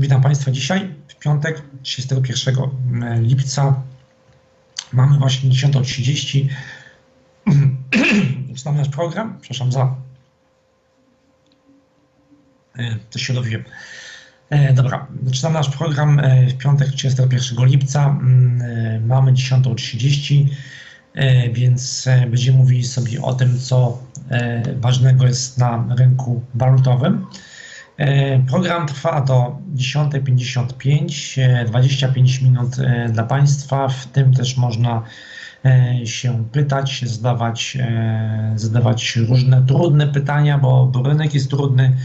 Witam Państwa dzisiaj, w piątek, 31 lipca. Mamy właśnie 10.30. Zaczynamy nasz program, przepraszam za... e, Coś się dowiłem. E, Dobra, zaczynamy nasz program e, w piątek, 31 lipca. Mm, e, Mamy 10.30, e, więc e, będziemy mówili sobie o tym, co e, ważnego jest na rynku walutowym. E, Program trwa do 10.55, e, 25 minut e, dla Państwa, w tym też można e, się pytać, zadawać, e, zadawać różne trudne pytania, bo, rynek jest trudny,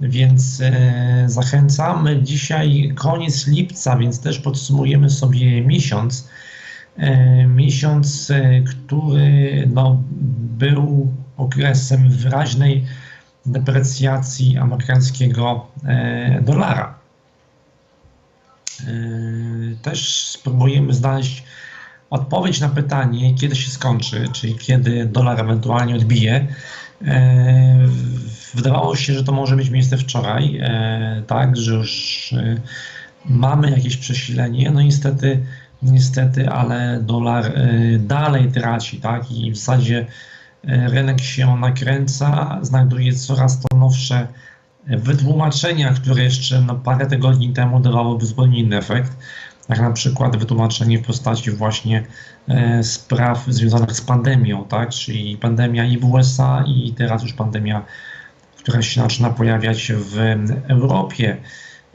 więc e, zachęcamy. Dzisiaj koniec lipca, więc też podsumujemy sobie miesiąc. E, Miesiąc, e, który no, był okresem wyraźnej deprecjacji amerykańskiego e, dolara. E, Też spróbujemy znaleźć odpowiedź na pytanie, kiedy się skończy, czyli kiedy dolar ewentualnie odbije. E, Wydawało się, że to może mieć miejsce wczoraj, tak, że już mamy jakieś przesilenie. No niestety, niestety, ale dolar dalej traci, tak, i w zasadzie rynek się nakręca, znajduje coraz to nowsze wytłumaczenia, które jeszcze no, parę tygodni temu dawałyby zupełnie inny efekt, jak na przykład wytłumaczenie w postaci właśnie e, spraw związanych z pandemią, tak, czyli pandemia i w USA i teraz już pandemia, która się zaczyna pojawiać w Europie.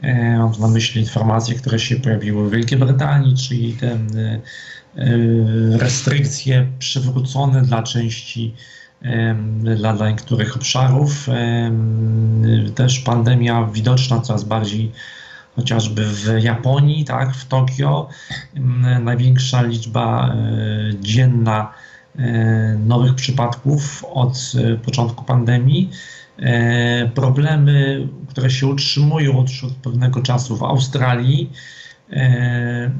E, Mam na myśli informacje, które się pojawiły w Wielkiej Brytanii, czyli te e, e, restrykcje przywrócone dla części dla, niektórych obszarów. Też pandemia widoczna coraz bardziej chociażby w Japonii, tak, w Tokio. Największa liczba dzienna nowych przypadków od początku pandemii. E, Problemy, które się utrzymują od, od pewnego czasu w Australii. E,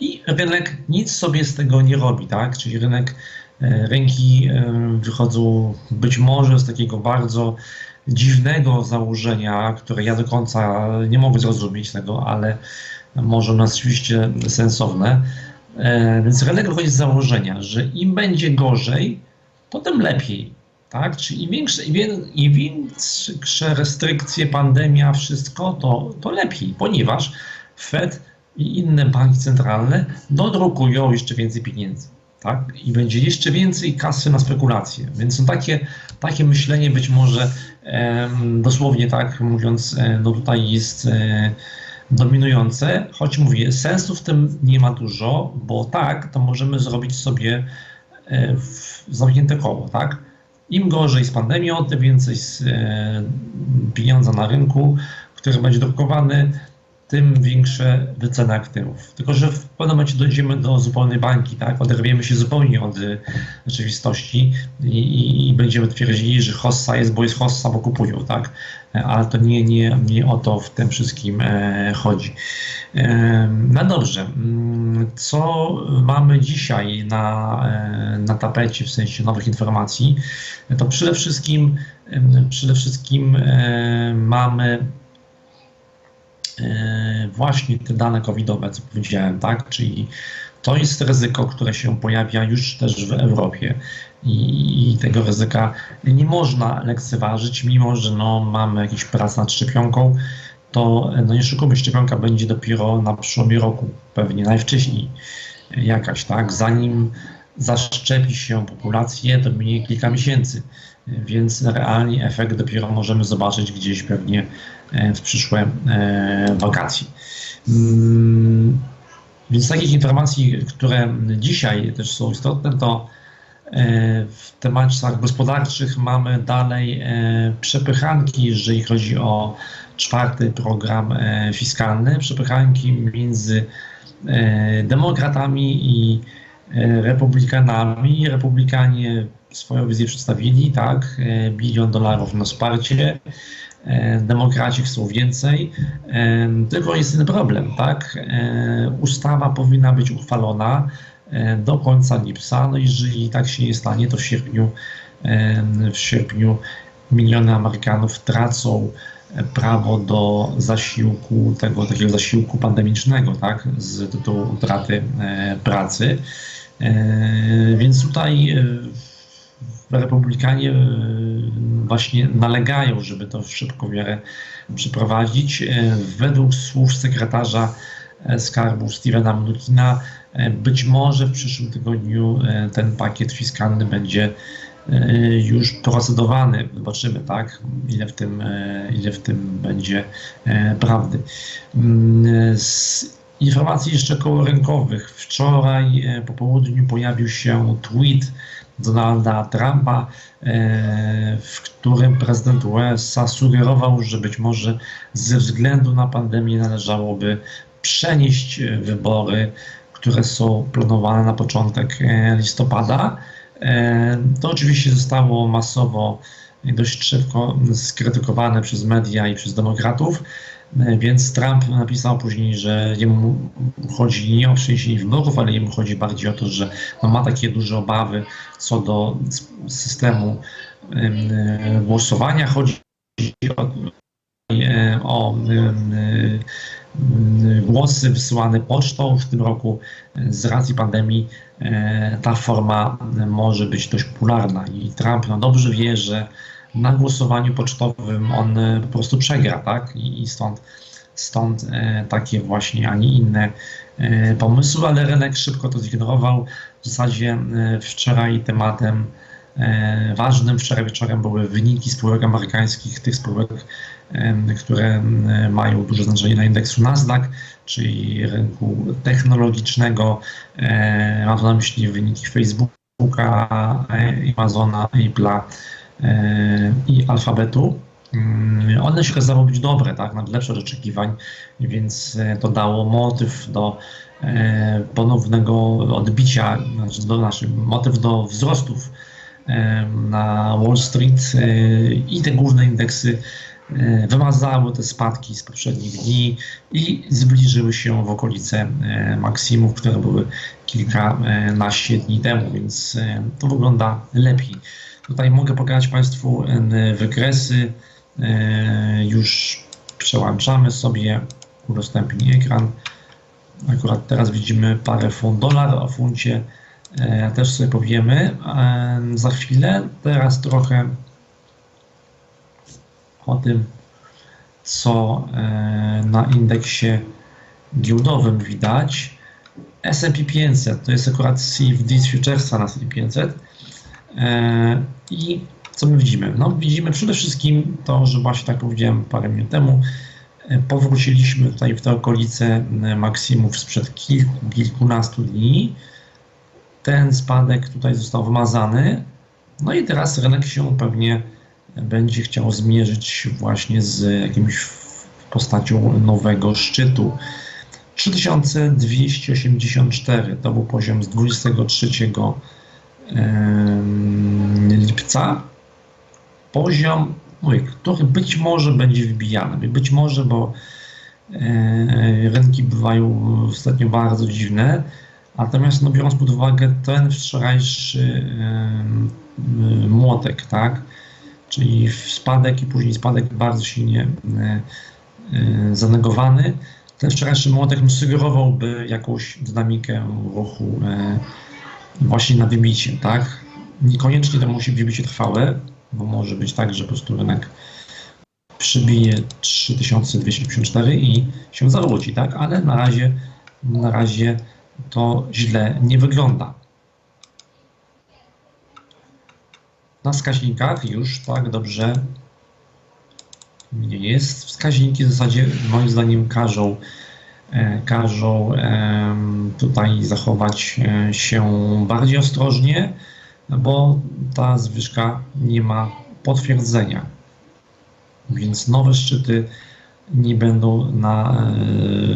i rynek nic sobie z tego nie robi, tak? Czyli rynek, e, rynki wychodzą być może z takiego bardzo dziwnego założenia, które ja do końca nie mogę zrozumieć tego, ale może ono jest oczywiście sensowne. Więc rynek wychodzi z założenia, że im będzie gorzej, to tym lepiej. Tak? Czyli im większe, im, wię- im większe restrykcje, pandemia, wszystko, to, to lepiej, ponieważ Fed i inne banki centralne dodrukują jeszcze więcej pieniędzy. Tak? I będzie jeszcze więcej kasy na spekulacje. Więc no takie, takie myślenie być może em, dosłownie tak mówiąc, e, no tutaj jest e, dominujące, choć mówię, sensu w tym nie ma dużo, bo tak, to możemy zrobić sobie e, w zamknięte koło, tak? Im gorzej z pandemią, tym więcej e, pieniądza na rynku, który będzie drukowany, tym większe wyceny aktywów. Tylko, że w pewnym momencie dojdziemy do zupełnej bańki, tak? Oderwiemy się zupełnie od y, rzeczywistości i, i, i będziemy twierdzili, że hossa jest, bo jest hossa, bo kupują, tak? E, Ale to nie, nie, nie o to w tym wszystkim e, chodzi. E, no dobrze, Mm, co mamy dzisiaj na, e, na tapecie w sensie nowych informacji? To przede wszystkim, em, przede wszystkim e, mamy e, właśnie te dane covidowe, co powiedziałem, tak? Czyli to jest ryzyko, które się pojawia już też w Europie i, i tego ryzyka nie można lekceważyć, mimo że no, mamy jakiś prac nad szczepionką, to no nie szukamy, szczepionka będzie dopiero na przełomie roku, pewnie najwcześniej jakaś, tak? Zanim zaszczepi się populację, to minie kilka miesięcy, więc realnie efekt dopiero możemy zobaczyć gdzieś pewnie e, w przyszłe e, wakacje. Mm, Więc takich informacji, które dzisiaj też są istotne, to e, w tematach gospodarczych mamy dalej e, przepychanki, jeżeli chodzi o czwarty program e, fiskalny, przepychanki między e, demokratami i e, republikanami. Republikanie swoją wizję przedstawili, tak, e, bilion dolarów na wsparcie, e, demokraci chcą więcej, e, tylko jest ten problem, tak, e, ustawa powinna być uchwalona e, do końca lipca, no jeżeli tak się nie stanie, to w sierpniu, e, w sierpniu miliony Amerykanów tracą prawo do zasiłku, tego takiego zasiłku pandemicznego, tak, z tytułu utraty pracy. Więc tutaj republikanie właśnie nalegają, żeby to szybko miarę przeprowadzić. Według słów sekretarza Skarbu Stevena Mnuchina być może w przyszłym tygodniu ten pakiet fiskalny będzie już procedowany. Zobaczymy, tak, ile w tym, ile w tym będzie prawdy. Z informacji jeszcze kołorynkowych. Wczoraj po południu pojawił się tweet Donalda Trumpa, w którym prezydent USA sugerował, że być może ze względu na pandemię należałoby przenieść wybory, które są planowane na początek listopada. To oczywiście zostało masowo dość szybko skrytykowane przez media i przez demokratów. Więc Trump napisał później, że jemu chodzi nie o przeniesienie wyborów, ale jemu chodzi bardziej o to, że no ma takie duże obawy co do systemu głosowania. Chodzi o, o głosy wysyłane pocztą. W tym roku z racji pandemii ta forma może być dość popularna i Trump no dobrze wie, że na głosowaniu pocztowym on po prostu przegra, tak? I stąd, stąd takie właśnie, a nie inne pomysły, ale rynek szybko to zignorował. W zasadzie wczoraj tematem ważnym wczoraj wieczorem były wyniki spółek amerykańskich, tych spółek, które mają duże znaczenie na indeksu Nasdaq, czyli rynku technologicznego. Mam na myśli wyniki Facebooka, Amazona, Apple'a i Alfabetu. One się okazały być dobre, tak, nawet lepsze od oczekiwań, więc to dało motyw do ponownego odbicia, znaczy do naszych motyw do wzrostów na Wall Street i te główne indeksy wymazały te spadki z poprzednich dni i zbliżyły się w okolice maksimów, które były kilkanaście dni temu, więc to wygląda lepiej. Tutaj mogę pokazać Państwu wykresy. Już przełączamy sobie, udostępnij ekran. Akurat teraz widzimy parę funt dolar o funcie. Też sobie powiemy za chwilę. Teraz trochę o tym, co na indeksie giełdowym widać. S&P 500 to jest akurat CFD z futuresa na S&P 500 i co my widzimy? No, widzimy przede wszystkim to, że właśnie tak powiedziałem parę minut temu, powróciliśmy tutaj w te okolice maksimów sprzed kilku, kilkunastu dni. Ten spadek tutaj został wymazany. No i teraz rynek się pewnie będzie chciał zmierzyć właśnie z jakimś postacią nowego szczytu. 3284 to był poziom z 23 lipca. Poziom, mówię, który być może będzie wybijany. Być może, bo rynki bywają ostatnio bardzo dziwne. Natomiast no, biorąc pod uwagę ten wczorajszy młotek, tak, czyli spadek i później spadek bardzo silnie zanegowany, ten wczorajszy młotek sugerowałby jakąś dynamikę ruchu właśnie na wybicie, tak? Niekoniecznie to musi być trwałe, bo może być tak, że po prostu rynek przybije 3254 i się zawróci, tak? Ale na razie, na razie to źle nie wygląda. Na wskaźnikach już tak dobrze nie jest. Wskaźniki w zasadzie moim zdaniem każą każą tutaj zachować się bardziej ostrożnie, bo ta zwyżka nie ma potwierdzenia. Więc nowe szczyty nie będą na,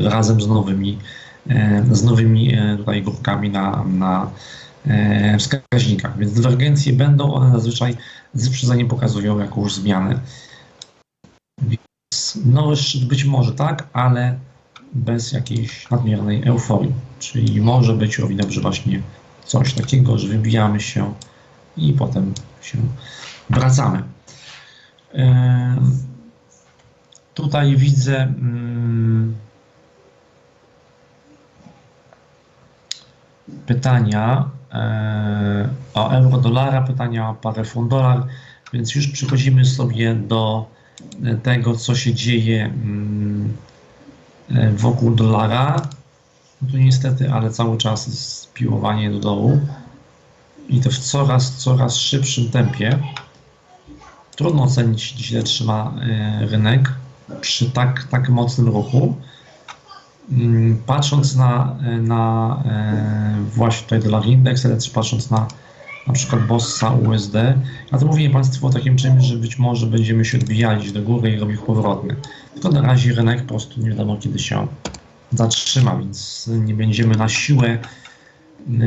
razem z nowymi, z nowymi tutaj grupkami na, na wskaźnikach. Więc dywergencje będą, one zazwyczaj z wyprzedzeniem pokazują jakąś zmianę. Więc nowy szczyt być może tak, ale bez jakiejś nadmiernej euforii. Czyli może być równie dobrze właśnie coś takiego, że wybijamy się i potem się wracamy. Tutaj widzę mm, pytania e, o euro dolara, pytania o parę fund dolar, więc już przechodzimy sobie do tego, co się dzieje mm, wokół dolara. No tu niestety, ale cały czas jest piłowanie do dołu i to w coraz, coraz szybszym tempie. Trudno ocenić, ile trzyma e, rynek przy tak, tak mocnym ruchu. Mm, Patrząc na, na e, właśnie tutaj dolar indeks, ale też patrząc na na przykład Bossa USD, a to mówię Państwu o takim czymś, że być może będziemy się odbijali do góry i robić powrotny. Tylko na razie rynek po prostu nie wiadomo kiedy się zatrzyma, więc nie będziemy na siłę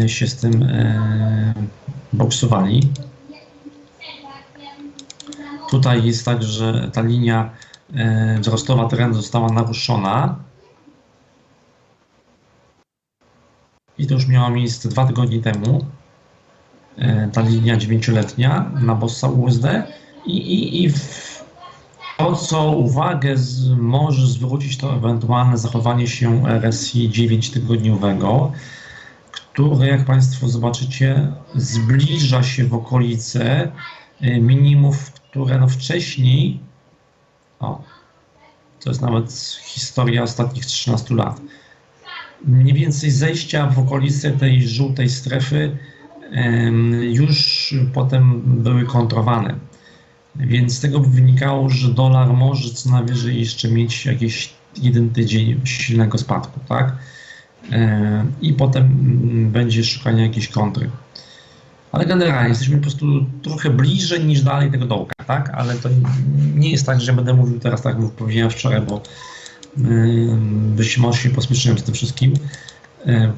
y, się z tym e, boksowali. Tutaj jest tak, że ta linia e, wzrostowa trendu została naruszona. I to już miało miejsce dwa tygodnie temu. E, ta linia dziewięcioletnia na Bossa USD i, i, i to, co uwagę z, może zwrócić, to ewentualne zachowanie się RSI 9-tygodniowego, które, jak Państwo zobaczycie, zbliża się w okolice e, minimów, które no wcześniej, o, to jest nawet historia ostatnich 13 lat, mniej więcej zejścia w okolice tej żółtej strefy już potem były kontrowane. Więc z tego by wynikało, że dolar może co najwyżej jeszcze mieć jakiś jeden tydzień silnego spadku, tak? I potem będzie szukanie jakiejś kontry. Ale generalnie jesteśmy po prostu trochę bliżej niż dalej tego dołka, tak? Ale to nie jest tak, że będę mówił teraz tak, jak powiedziałem wczoraj, bo być może się z tym wszystkim.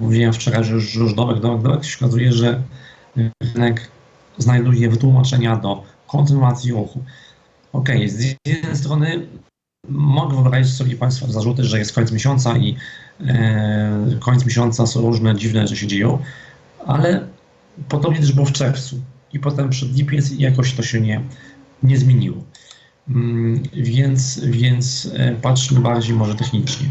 Mówiłem wczoraj, że już, już dołek, dołek, dołek się okazuje, że rynek znajduje wytłumaczenia do kontynuacji ruchu. Ok, z jednej strony mogę wyobrazić sobie Państwa zarzuty, że jest koniec miesiąca i e, koniec miesiąca są różne dziwne rzeczy się dzieją, ale podobnie też było w czerwcu i potem przed lipiec jakoś to się nie, nie zmieniło. Mm, więc, więc e, patrzmy bardziej może technicznie.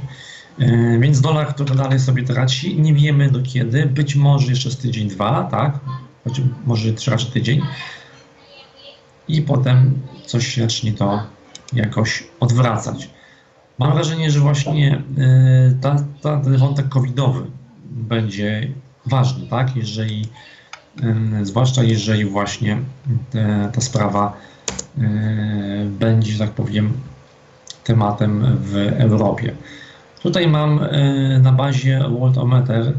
E, więc dolar, który dalej sobie traci, nie wiemy do kiedy, być może jeszcze z tydzień, dwa, tak? Choć może trzy razy tydzień. I potem coś zacznie to jakoś odwracać. Mam wrażenie, że właśnie e, ta, ta, ten wątek covidowy będzie ważny, tak? Jeżeli, zwłaszcza jeżeli właśnie te, ta sprawa będzie, że tak powiem, tematem w Europie. Tutaj mam e, na bazie Worldometer,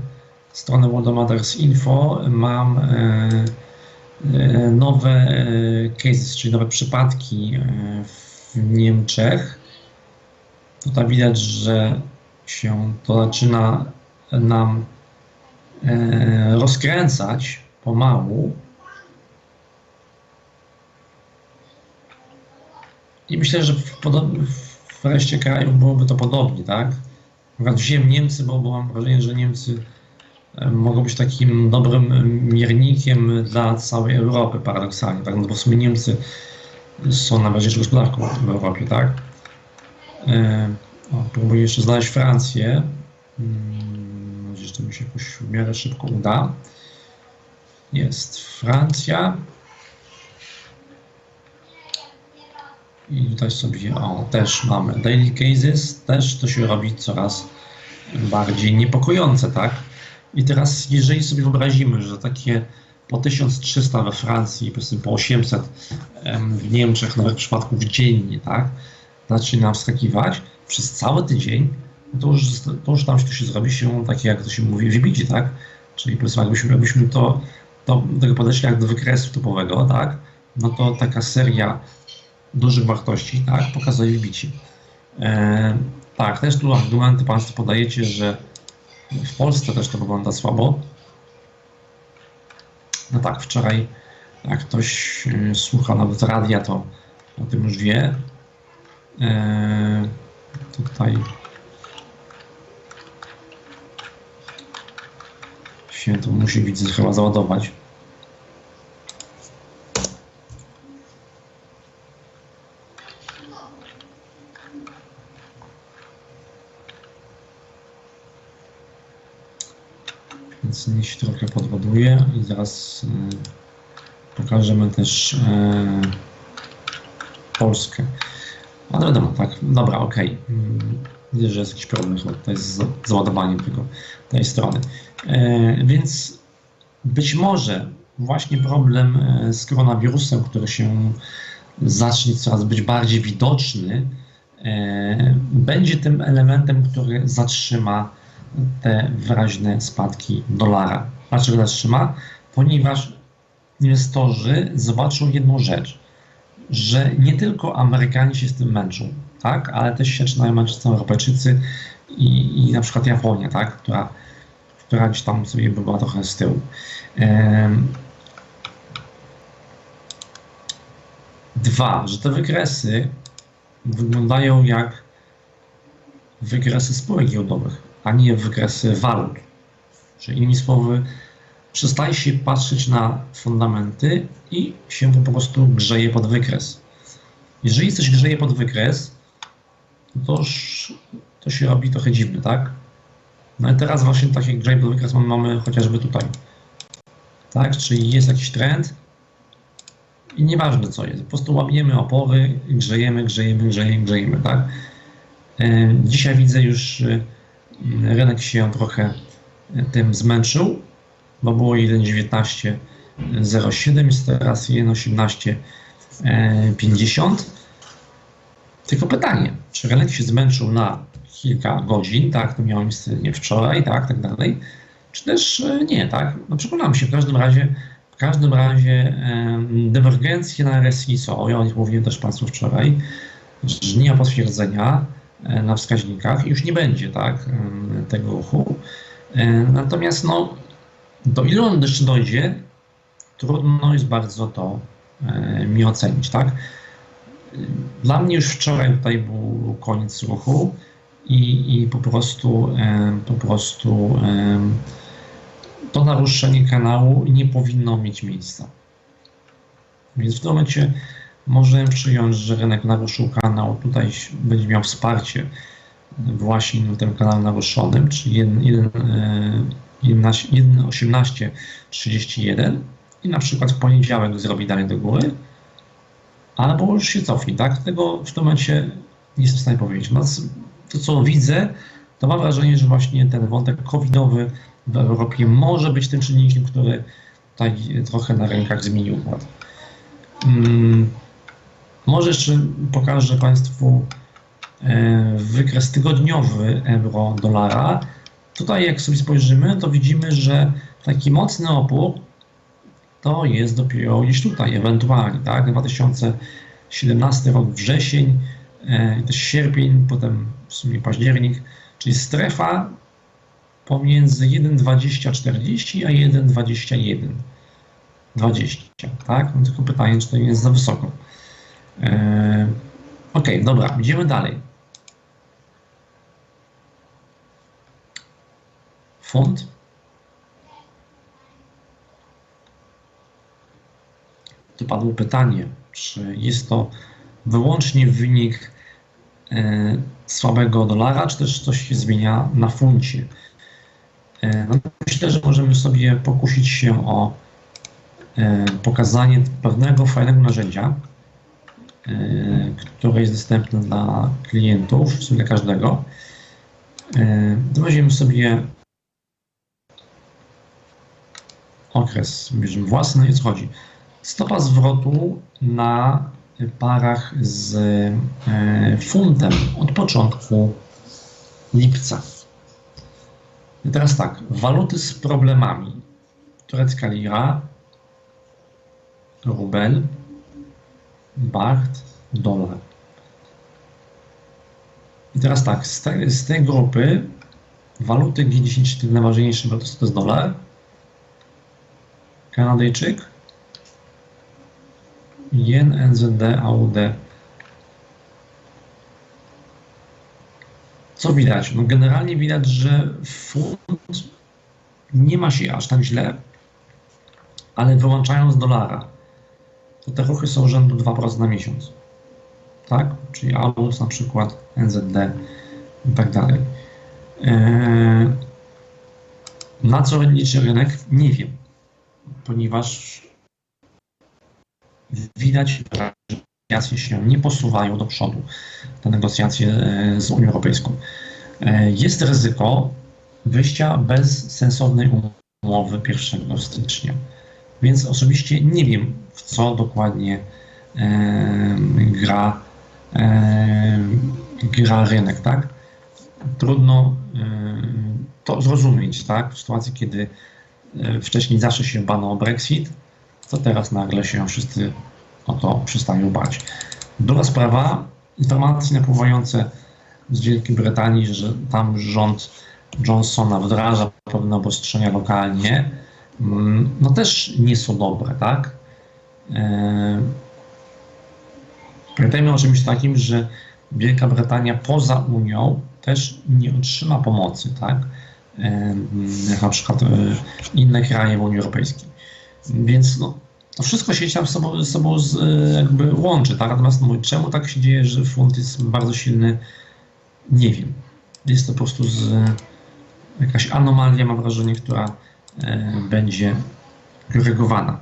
stronę Worldometers Info, mam e, e, nowe cases, czyli nowe przypadki w Niemczech. Tutaj widać, że się to zaczyna nam rozkręcać pomału. I myślę, że w, w reszcie krajów byłoby to podobnie, tak? Wziąłem Niemcy, bo, mam wrażenie, że Niemcy mogą być takim dobrym miernikiem dla całej Europy, paradoksalnie, tak? No bo w sumie Niemcy są najważniejszą gospodarką w Europie, tak? O, próbuję jeszcze znaleźć Francję. Mam nadzieję, że to mi się jakoś w miarę szybko uda. Jest Francja. I tutaj sobie, o, też mamy daily cases, też to się robi coraz bardziej niepokojące, tak? I teraz, jeżeli sobie wyobrazimy, że takie po 1300 we Francji, po 800 w Niemczech nowych przypadków dziennie, tak? Zaczyna wskakiwać przez cały tydzień, no to już, to już tam to się zrobi się takie, jak to się mówi, wybicie, tak? Czyli powiedzmy, jakbyśmy, jakbyśmy to, to tego podeszli jak do wykresu typowego, tak? No to taka seria dużych wartości, tak, pokazuje wbici. E, tak, też tu argumenty Państwo podajecie, że w Polsce też to wygląda słabo. No tak, wczoraj jak ktoś e, słucha nawet radia, to o tym już wie. E, tutaj się to musi widzę chyba załadować. Niech się trochę podładuje i zaraz e, pokażemy też e, Polskę. Ale wiadomo, tak, dobra, okej. Mm, Widzę, że jest jakiś problem tutaj z załadowaniem tego, tej strony. E, więc być może właśnie problem e, z koronawirusem, który się zacznie coraz być bardziej widoczny, e, będzie tym elementem, który zatrzyma te wyraźne spadki dolara. Dlaczego zatrzyma? Ponieważ inwestorzy zobaczą jedną rzecz, że nie tylko Amerykanie się z tym męczą, tak, ale też się zaczynają męczyć Europejczycy i, i na przykład Japonia, tak, która, która gdzieś tam sobie była trochę z tyłu. Em, Dwa, że te wykresy wyglądają jak wykresy spółek giełdowych, a nie wykresy walut. Czyli innymi słowy, przestaje się patrzeć na fundamenty i się po prostu grzeje pod wykres. Jeżeli coś grzeje pod wykres, to, to się robi trochę dziwne, tak? No i teraz właśnie taki grzeje pod wykres mamy, chociażby tutaj. Tak, czyli jest jakiś trend, i nieważne co jest, po prostu łamiemy opory, grzejemy, grzejemy, grzejemy, grzejemy, tak? E, Dzisiaj widzę już e, rynek się trochę e, tym zmęczył, bo było 1,1907, jest teraz 1,1850. Tylko pytanie, czy rynek się zmęczył na kilka godzin, tak, to miało miejsce nie wczoraj, tak, tak dalej, czy też nie, tak? No przekonam się, w każdym razie w każdym razie dywergencje na RSI są, ja o nich mówiłem też Państwu wczoraj, że nie ma potwierdzenia. e, na wskaźnikach już nie będzie tak, em, tego ruchu. E, Natomiast no, do ilu on jeszcze dojdzie, trudno jest bardzo to e, mi ocenić. Tak? Dla mnie już wczoraj tutaj był koniec ruchu i, i po prostu po prostu to naruszenie kanału nie powinno mieć miejsca. Więc w tym momencie możemy przyjąć, że rynek naruszył kanał, tutaj będzie miał wsparcie właśnie na tym kanale naruszonym, czyli 1,1831 i na przykład w poniedziałek zrobi dalej do góry, albo już się cofnie, tak? Tego w tym momencie nie jestem w stanie powiedzieć. To, co widzę, to mam wrażenie, że właśnie ten wątek covidowy w Europie może być tym czynnikiem, który tutaj trochę na rynkach zmienił układ. Hmm, może jeszcze pokażę Państwu e, wykres tygodniowy euro-dolara. Tutaj jak sobie spojrzymy, to widzimy, że taki mocny opór to jest dopiero gdzieś tutaj, ewentualnie, tak? 2017 rok, wrzesień, e, też sierpień, potem w sumie październik, czyli strefa pomiędzy 1,2040 a 1,21. 20, tak? No tylko pytanie, czy to nie jest za wysoko. Eee, ok, dobra, idziemy dalej. Font. Tu padło pytanie, czy jest to wyłącznie wynik e, słabego dolara, czy też coś się zmienia na funcie. E, no, myślę, że możemy sobie pokusić się o e, pokazanie pewnego fajnego narzędzia, e, które jest dostępne dla klientów, w sumie dla każdego. To weźmiemy sobie okres, własny i chodzi. Stopa zwrotu na parach z funtem od początku lipca. I teraz tak, waluty z problemami. Turecka lira, rubel, baht, dolar. I teraz tak, z, te, z tej grupy waluty G10, tych najważniejszych walut to jest dolar, Kanadyjczyk, jen, NZD, AUD. Co widać? No generalnie widać, że funt nie ma się aż tak źle, ale wyłączając dolara, to te ruchy są rzędu 2% na miesiąc. Tak? Czyli AUS na przykład, NZD i tak dalej. Eee, Na co liczy rynek? Nie wiem, ponieważ widać, że negocjacje się nie posuwają do przodu, te negocjacje e, z Unią Europejską. E, jest ryzyko wyjścia bez sensownej umowy 1 stycznia. Więc osobiście nie wiem, w co dokładnie gra, gra rynek, tak? Trudno to zrozumieć, tak? W sytuacji, kiedy wcześniej zawsze się bano o Brexit, to teraz nagle się wszyscy o to przestają bać. Druga sprawa, informacje napływające z Wielkiej Brytanii, że tam rząd Johnsona wdraża pewne obostrzenia lokalnie, mm, no też nie są dobre, tak? E, pamiętajmy o czymś takim, że Wielka Brytania poza Unią też nie otrzyma pomocy, tak? E, na przykład e, inne kraje w Unii Europejskiej. Więc no, to wszystko się tam z sobą, z sobą z, jakby łączy, tak? Natomiast no, czemu tak się dzieje, że funt jest bardzo silny, nie wiem. Jest to po prostu z, jakaś anomalia, mam wrażenie, która e, będzie korygowana.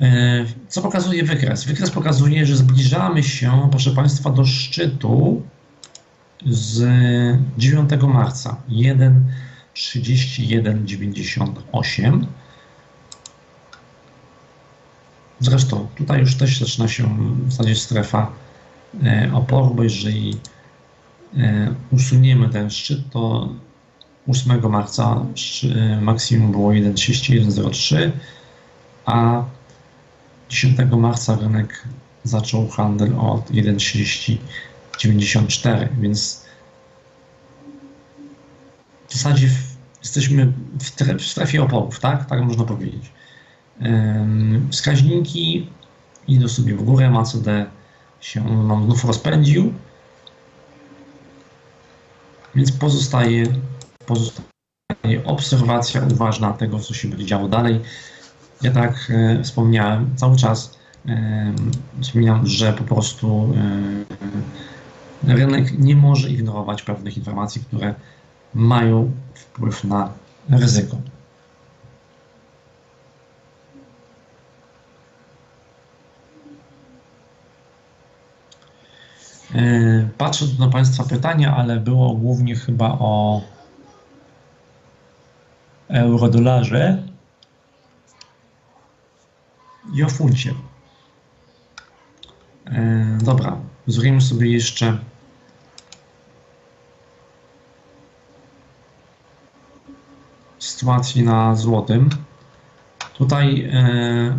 E, co pokazuje wykres? Wykres pokazuje, że zbliżamy się, proszę Państwa, do szczytu z 9 marca 1,3198. Zresztą tutaj już też zaczyna się w zasadzie strefa e, oporu, bo jeżeli E, usuniemy ten szczyt, to 8 marca maksimum było 1,3103, a 10 marca rynek zaczął handel od 1,3094, więc w zasadzie jesteśmy w strefie oporów, tak? Tak można powiedzieć. Wskaźniki idą sobie w górę, MACD się nam znów rozpędził, więc pozostaje, pozostaje obserwacja uważna tego, co się będzie działo dalej. Ja tak e, wspomniałem, cały czas e, wspominam, że po prostu e, rynek nie może ignorować pewnych informacji, które mają wpływ na ryzyko. E, patrzę na Państwa pytania, ale było głównie chyba o eurodolarze i o funcie. E, dobra, zrobimy sobie jeszcze sytuację na złotym. Tutaj e,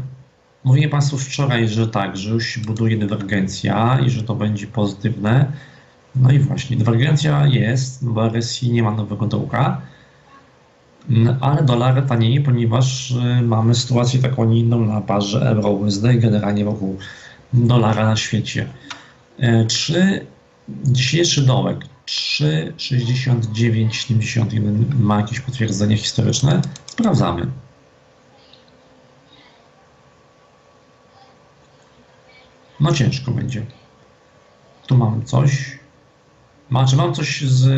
Mówiłem Państwu wczoraj, że tak, że już się buduje dywergencja i że to będzie pozytywne. No i właśnie, dywergencja jest, bo RSI nie ma nowego dołka, ale dolar tanieje, ponieważ y, mamy sytuację taką, nie inną na parze euro-USD generalnie wokół dolara na świecie. E, czy dzisiejszy dołek 3,6971 ma jakieś potwierdzenie historyczne? Sprawdzamy. No ciężko będzie. Tu mam coś. Znaczy mam coś z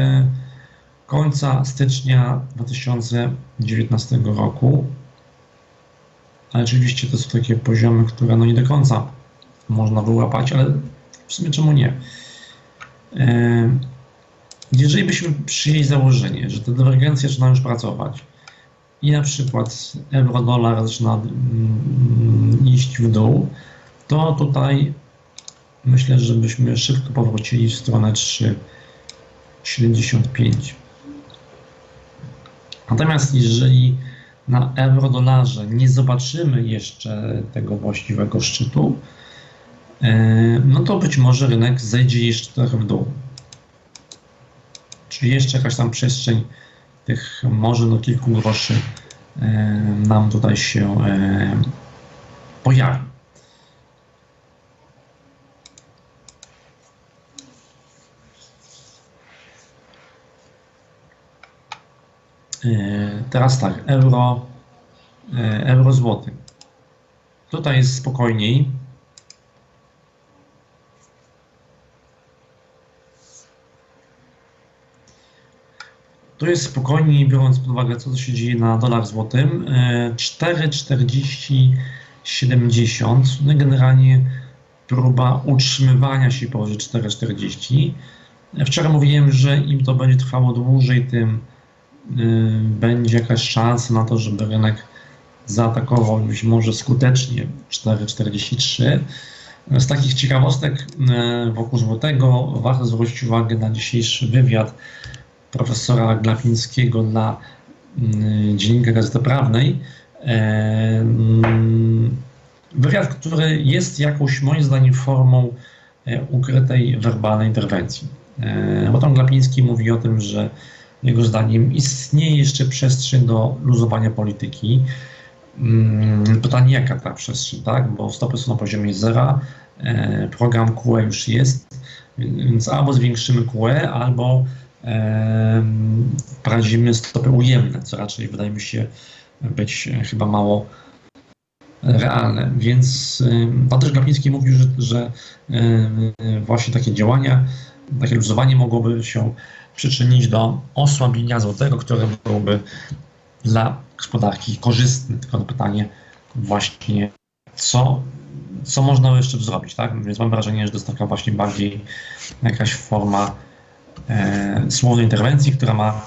końca stycznia 2019 roku. Ale oczywiście to są takie poziomy, które no nie do końca można wyłapać, ale w sumie czemu nie? E, jeżeli byśmy przyjęli założenie, że te dywergencje zaczynają już pracować i na przykład euro-dolar zaczyna mm, iść w dół, to tutaj myślę, że byśmy szybko powrócili w stronę 3,75. Natomiast jeżeli na euro-dolarze nie zobaczymy jeszcze tego właściwego szczytu, e, no to być może rynek zejdzie jeszcze trochę w dół. Czyli jeszcze jakaś tam przestrzeń tych może no kilku groszy e, nam tutaj się e, pojawi. E, teraz tak, euro, e, euro złoty. Tutaj jest spokojniej. to jest spokojniej, biorąc pod uwagę, co się dzieje na dolar złotym. E, 4,4070. No i generalnie próba utrzymywania się powyżej 4,40. Wczoraj mówiłem, że im to będzie trwało dłużej, tym będzie jakaś szansa na to, żeby rynek zaatakował być może skutecznie 4,43. Z takich ciekawostek y, wokół złotego warto zwrócić uwagę na dzisiejszy wywiad profesora Glapińskiego dla y, Dziennika Gazety Prawnej. E, mm, Wywiad, który jest jakąś moim zdaniem formą e, ukrytej werbalnej interwencji. E, Bo tam Glapiński mówi o tym, że jego zdaniem istnieje jeszcze przestrzeń do luzowania polityki. Mm, Pytanie, jaka ta przestrzeń, tak? Bo stopy są na poziomie zera, e, program QE już jest, więc albo zwiększymy QE, albo e, wprowadzimy stopy ujemne, co raczej wydaje mi się być e, chyba mało realne. Więc Tadeusz Glapiński mówił, że, że właśnie takie działania, takie luzowanie mogłoby się przyczynić do osłabienia złotego, które byłoby dla gospodarki korzystne. Tylko pytanie właśnie, co, co można jeszcze zrobić, tak? Więc mam wrażenie, że to jest taka właśnie bardziej jakaś forma e, słownej interwencji, która ma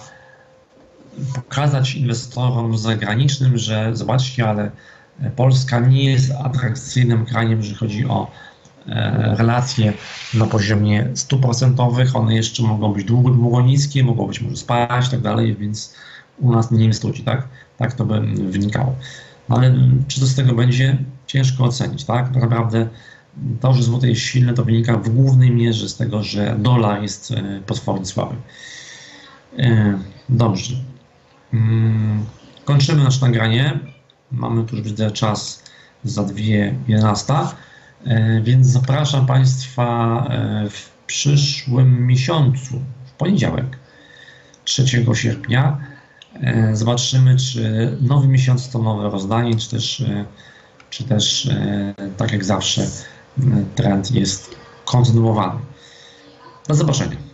pokazać inwestorom zagranicznym, że zobaczcie, ale Polska nie jest atrakcyjnym krajem, jeżeli chodzi o relacje na poziomie 100%. One jeszcze mogą być długo, długo niskie, mogą być może spać i tak dalej, więc u nas nie inwestujcie, tak? Tak to by wynikało. Ale czy to z tego będzie? Ciężko ocenić, tak? Tak naprawdę to, że złoty jest silny, to wynika w głównej mierze z tego, że dolar jest e, potwornie słaby. E, Dobrze. Mm, Kończymy nasze nagranie. Mamy tu już widzę czas za 2.11, e, więc zapraszam Państwa e, w przyszłym miesiącu, w poniedziałek, 3 sierpnia. E, Zobaczymy, czy nowy miesiąc to nowe rozdanie, czy też, e, czy też e, tak jak zawsze, trend jest kontynuowany. Do zobaczenia.